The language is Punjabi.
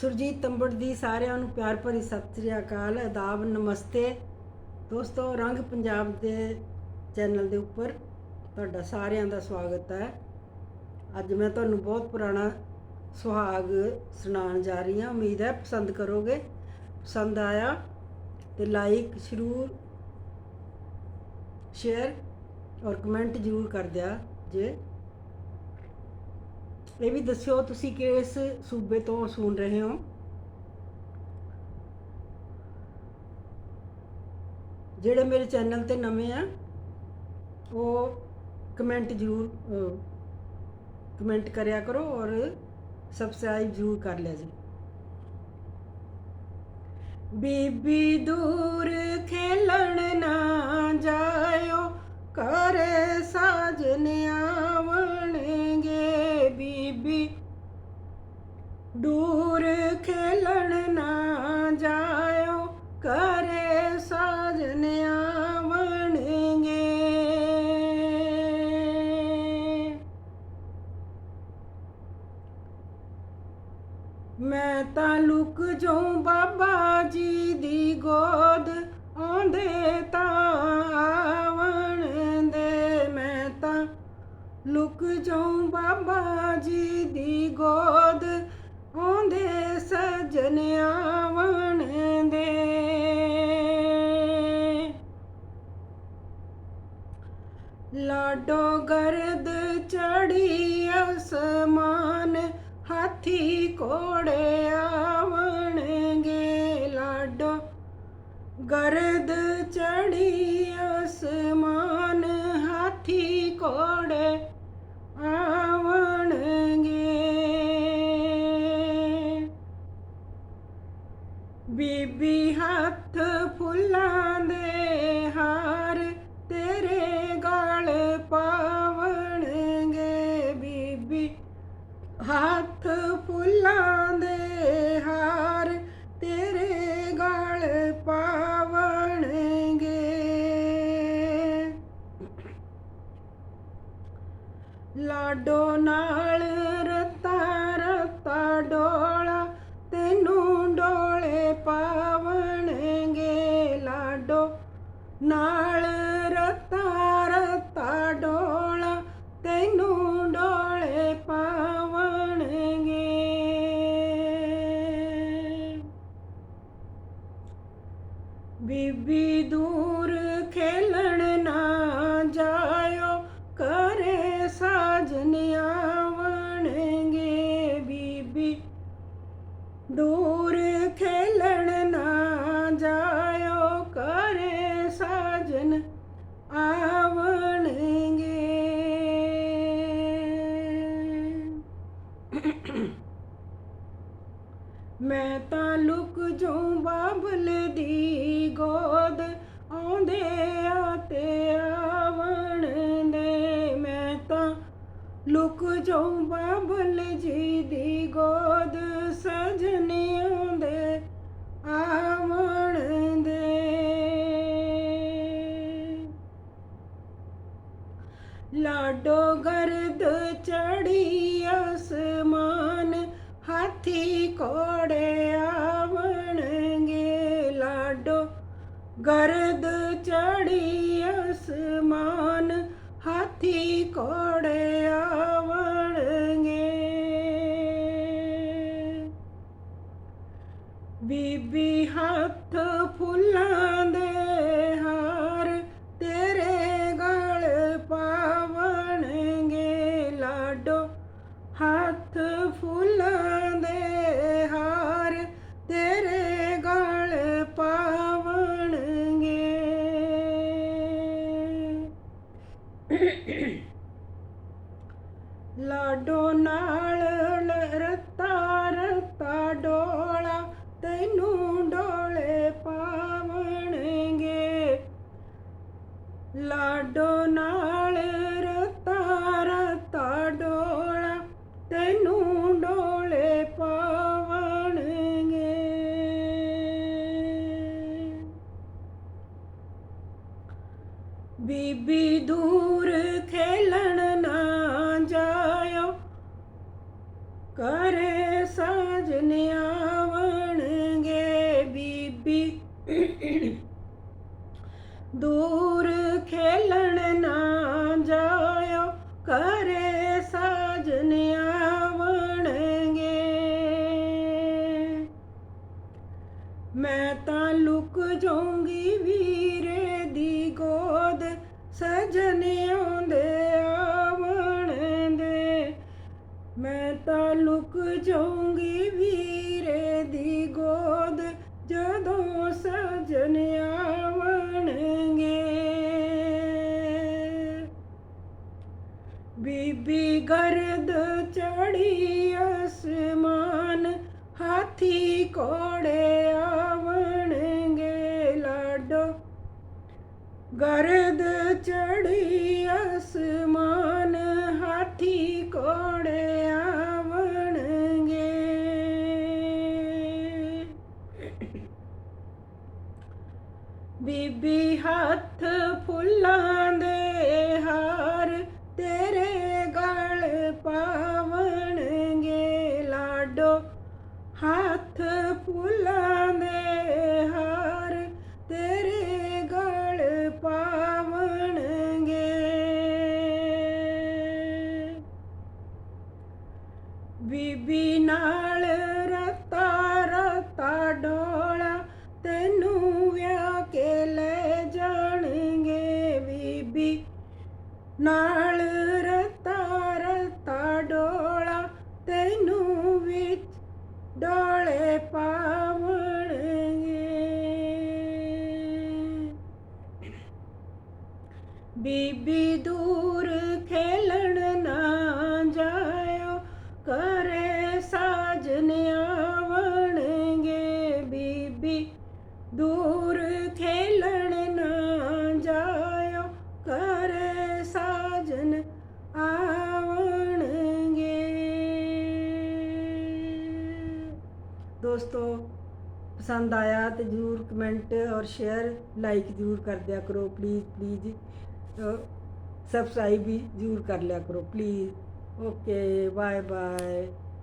ਸੁਰਜੀਤ ਤੰਬੜ ਦੀ ਸਾਰਿਆਂ ਨੂੰ ਪਿਆਰ ਭਰੀ ਸਤਿ ਸ੍ਰੀ ਅਕਾਲ ਆਦਾਬ ਨਮਸਤੇ। ਦੋਸਤੋ, ਰੰਗ ਪੰਜਾਬ ਦੇ ਚੈਨਲ ਦੇ ਉੱਪਰ ਤੁਹਾਡਾ ਸਾਰਿਆਂ ਦਾ ਸਵਾਗਤ ਹੈ। ਅੱਜ ਮੈਂ ਤੁਹਾਨੂੰ ਬਹੁਤ ਪੁਰਾਣਾ ਸੁਹਾਗ ਸੁਣਾਉਣ ਜਾ ਰਹੀ ਹਾਂ। ਉਮੀਦ ਹੈ ਪਸੰਦ ਕਰੋਗੇ। ਪਸੰਦ ਆਇਆ ਤੇ ਲਾਈਕ ਜ਼ਰੂਰ ਸ਼ੇਅਰ ਔਰ ਕਮੈਂਟ ਜ਼ਰੂਰ ਕਰ ਦਿਆ ਜੇ ਇਹ ਵੀ ਦੱਸਿਓ ਤੁਸੀਂ ਕਿਸ ਸੂਬੇ ਤੋਂ ਸੁਣ ਰਹੇ ਹੋ। ਜਿਹੜੇ ਮੇਰੇ ਚੈਨਲ ਤੇ ਨਵੇਂ ਆ, ਉਹ ਕਮੈਂਟ ਜ਼ਰੂਰ ਕਮੈਂਟ ਕਰਿਆ ਕਰੋ ਔਰ ਸਬਸਕ੍ਰਾਈਬ ਜ਼ਰੂਰ ਕਰ ਲਿਆ ਜੀ। ਬੀਬੀ ਦੂਰ ਖੇਲਣ ਨਾ ਜਾਇਓ ਕਰੇ ਸਾਜਨਿਆ ਮੈਂ ਤਾਂ ਲੁਕ ਜਾਉ ਬਾਬਾ ਜੀ ਦੀ ਗੋਦ, ਆਉਂਦੇ ਤਾਂ ਆਵਣ ਦੇ। ਮੈਂ ਤਾਂ ਲੁਕ ਜਾਉ ਬਾਬਾ ਜੀ ਦੀ ਗੋਦ, ਆਉਂਦੇ ਸਜਣ ਆਵਣ ਦੇ। ਲਾਡੋ ਗਰਦ ਚੜੀ ਅਸਮਾਨ ਹਾਥੀ ਕੋੜੇ ਆਵਣਗੇ ਲਾਡੋ। ਗਰਦ ਚੜੀ ਲਾਡੋ ਨਾਲ ਰਤਾ ਰਤਾ ਡੋਲਾ, ਤੈਨੂੰ ਡੋਲੇ ਪਾਵਣਗੇ ਲਾਡੋ। ਨਾਲ ਰਤਾ ਰਤਾ ਡੋਲਾ, ਤੈਨੂੰ ਡੋਲੇ ਪਾਵਣਗੇ। ਬੀਬੀ ਦੂਰ ਖੇਲਣ ਨਾ ਜਾ ਸਾਜਨ ਆਵਣਗੇ ਬੀਬੀ। ਦੂਰ ਖੇਲਣ ਨਾ ਜਾਇਓ, ਕਰੇ ਸਾਜਨ ਆਵਣਗੇ। ਮੈਂ ਤਾਂ ਲੁਕ ਜਾਉ ਬਾਬਲ ਦੀ ਗੋਦ, ਆਉਂਦੇ ਆ ਤੇ ਆਵਣ ਦੇ ਮੈਂ ਤਾਂ ਲੁਕ ਜਾਉ ਬਾਬਲ ਜੀ ਦੀ ਗੋਦ ਸਜਣ ਆਉਂਦੇ, ਆਵਣ ਦੇ। ਲਾਡੋ ਗਰਦ ਚੜੀ ਅਸਮਾਨ, ਹਾਥੀ ਕੋੜੇ ਆਵਣਗੇ। ਲਾਡੋ ਗਰਦ ਚੜੀ ਅਸਮਾਨ, ਹਾਥੀ ਕੋੜੇ ਬੀਬੀ ਹੱਥ ਫੁੱਲਾਂ ਦੇ ਹਾਰ, ਤੇਰੇ ਗਲ ਪਾਵਣਗੇ ਲਾਡੋ। ਹੱਥ ਫੁੱਲਾਂ ਦੇ ਹਾਰ, ਤੇਰੇ ਗਲ ਪਾਵਣਗੇ। ਲਾਡੋ ਨਾਲ ਰਤਾ ਰਤਾ ਡੋ ਪਾਵਣਗੇ। ਲਾਡੋ ਨਾ ਲੁਕ ਵੀਰੇ ਦੀ ਗੋਦ ਸਜਣ ਆਉਂਦੇ ਆਵਣ ਦੇ। ਮੈਂ ਤਾਂ ਲੁਕ ਜਾਊਂਗੀ ਵੀਰੇ ਦੀ ਗੋਦ, ਜਦੋਂ ਸਜਣ ਆਵਣਗੇ। ਬੀਬੀ ਗਰਦ ਚੜੀ ਅਸਮਾਨ, ਹਾਥੀ ਕੋੜੇ ਆਵਣਗੇ ਗਰਦ ਚੜੀ ਅਸਮਾਨ ਹਾਥੀ ਕੋੜੇ ਆਵਣਗੇ। ਬੀਬੀ ਹੱਥ ਫੁੱਲਾਂ ਦੇ ਹਾਰ ਤੇਰੇ ਗਲ ਪਾਵਣਗੇ ਬੀਬੀ ਦੂਰ ਖੇਲਣ ਨਾ ਜਾਇਓ ਕਰੇ ਸਾਜਨ ਆਵਣਗੇ। ਬੀਬੀ ਦੂਰ ਖੇਲਣ ਨਾ ਜਾਇਓ ਕਰੇ ਸਾਜਨ ਆਵਣਗੇ। ਦੋਸਤੋ, ਪਸੰਦ ਆਇਆ ਤੇ ਜਰੂਰ ਕਮੈਂਟ ਔਰ ਸ਼ੇਅਰ ਲਾਈਕ ਜਰੂਰ ਕਰ ਦਿਆ ਕਰੋ ਪਲੀਜ਼ ਪਲੀਜ਼ ਸਬਸਕ੍ਰਾਈਬ ਵੀ ਜਰੂਰ ਕਰ ਲਿਆ ਕਰੋ ਪਲੀਜ਼ ਓਕੇ ਬਾਏ ਬਾਏ